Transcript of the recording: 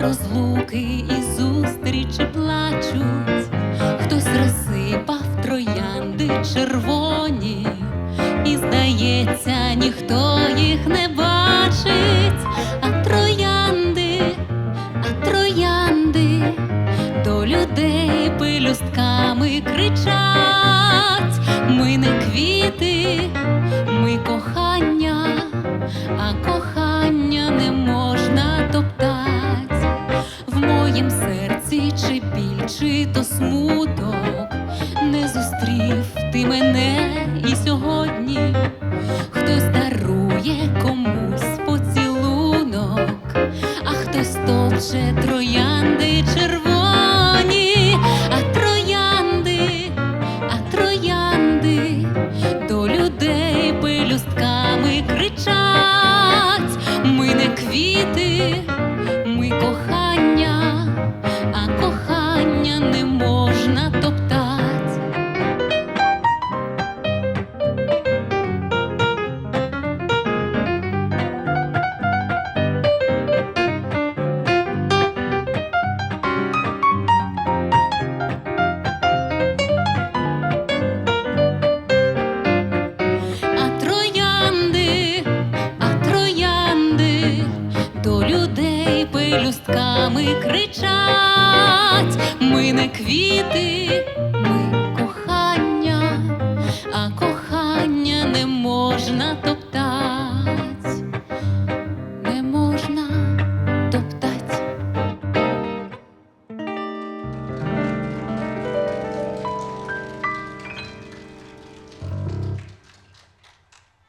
розлуки і зустрічі плачуть, хтось розсипав троянди червоні, і, здається, ніхто їх не бачить, а троянди, а троянди до людей пилюстками кричать. Моїм серці чи біль, чи то смуток. Не зустрів ти мене і сьогодні. Хтось дарує комусь поцілунок, а хтось товче троянди можна топтать. А троянди, а троянди до людей пелюстками кричать. Ми не квіти, ми кохання, а кохання не можна то.